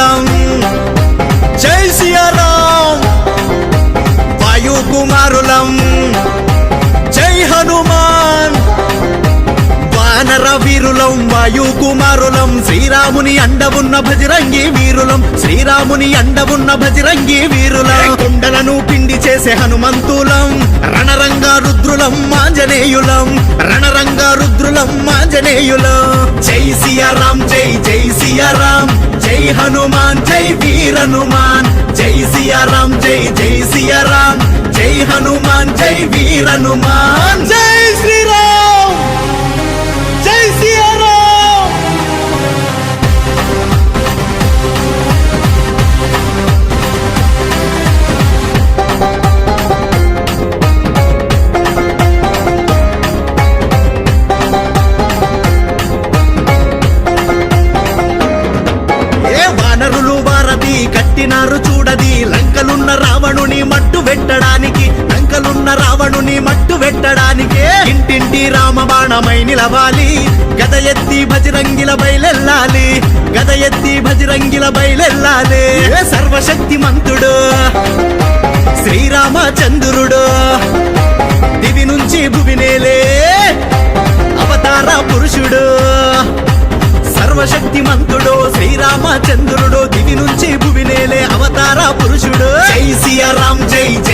వీరులం జై సియారాం. వాయు కుమారులం జై హనుమాన్. వానర వీరులం వాయు కుమారులం శ్రీరాముని అండ ఉన్న భజరంగి వీరులం. శ్రీరాముని అండ ఉన్న భజరంగి వీరులం. కొండలను పిండి చేసే హనుమంతులం. రణరంగ రుద్రులం మాంజనేయులం రణరంగ రుద్రులం మాంజనేయులం జై సియారాం జై జై సియారాం. జై హనుమాన్ జై వీర హనుమాన్. జై సియారాం జై జై సియారాం. జై హనుమాన్ జై వీర హనుమాన్. జై శ్రీ సారథి కట్టినారు చూడది. లంకలున్న రావణుని మట్టు పెట్టడానికి లంకలున్న రావణుని మట్టు పెట్టడానికే ఇంటింటి రామబాణమై నిలవాలి. గద ఎత్తి భజరంగిల బయలెల్లాలి గద ఎత్తి భజరంగిల బయలెల్లాలి సర్వశక్తి మంతుడు శ్రీరామచంద్రుడు దివి నుంచి భువినేలే అవతార పురుషుడు. సర్వశక్తిమంతుడు శ్రీరామచంద్రుడు దివి సియారాం జై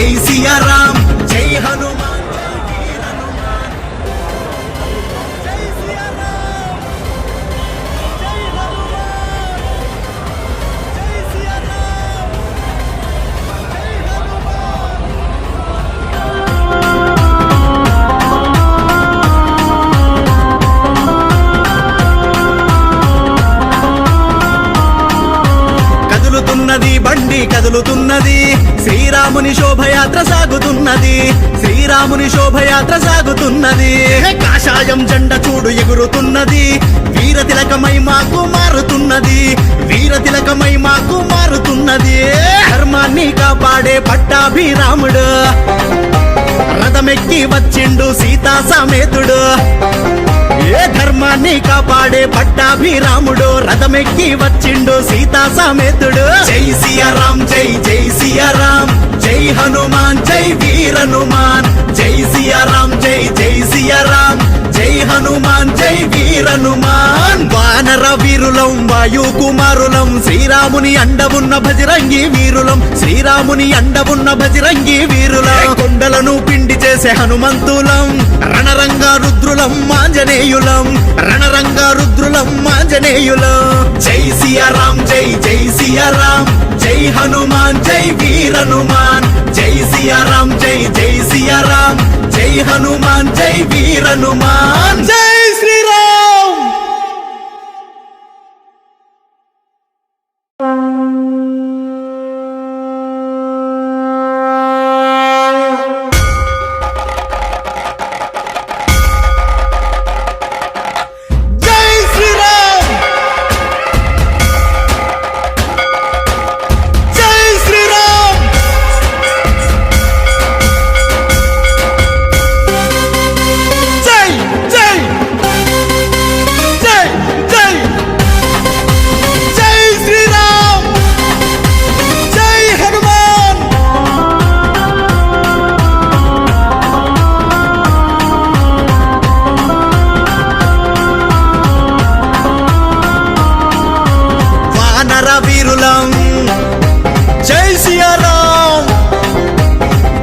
కదులుతున్నది బండి కదులుతున్నది. శ్రీరాముని శోభయాత్ర సాగుతున్నది. శ్రీరాముని శోభయాత్ర సాగుతున్నది. కాషాయం జెండ చూడు ఎగురుతున్నది. వీర తిలకమై మాకు మారుతున్నది. వీర తిలకమై మాకు మారుతున్నది. ధర్మాన్ని కాపాడే పట్టాభిరాముడు. ఎక్కి వచ్చిండు సీతా సమేతుడు. ఏ ధర్మాన్ని కాపాడే పట్టాభిరాముడు రథమెక్కి వచ్చిండు సీతా సమేతుడు. జై సియారాం జై జై సియారాం. జై హనుమాన్ జై వీర హనుమాన్ జై సియారాం జై జై సియారాం. జై హనుమాన్ జై వీర హనుమాన్ వానర వీరులం వాయు కుమారులం శ్రీరాముని అండవున్న భజరంగి వీరులం. శ్రీరాముని అండవున్న భజరంగి వీరులం. కొండలను పిండి చేసే హనుమంతులం. రణరంగ రుద్రులం మాంజనేయులం రణరంగ రుద్రులం మాంజనేయులం జై సియారాం జై జై సియారాం. జై హనుమాన్ జై వీర హనుమాన్ జై సియారాం జై జై సియారాం. జై హనుమాన్ జై వీర హనుమాన్ జై వానర వీరులం. జై సియారాం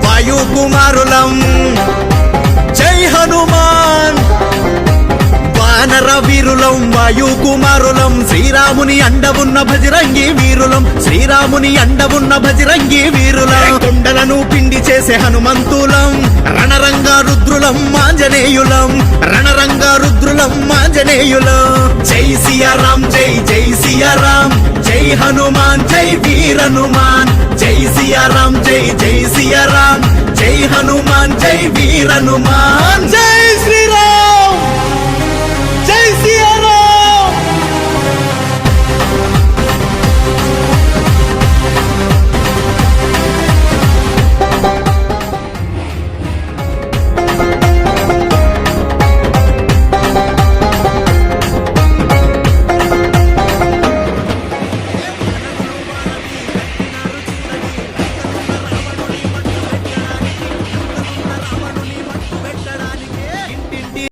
వాయు కుమారులం జై హనుమాన్ వానర వీరులం వాయు కుమారులం శ్రీరాముని అండ ఉన్న భజరంగి వీరులం. శ్రీరాముని అండ ఉన్న భజరంగి వీరులం. కొండలను పిండి చేసే హనుమంతులం. రణరంగ రుద్రులం మాంజనేయులం రణరంగ రుద్రులం మాంజనేయులం జై సియారాం జై జై సియారాం. జై హనుమాన్ జై వీర హనుమాన్. జై సియారాం జై జై సియారాం జై హనుమాన్ జై వీర హనుమాన్. జై!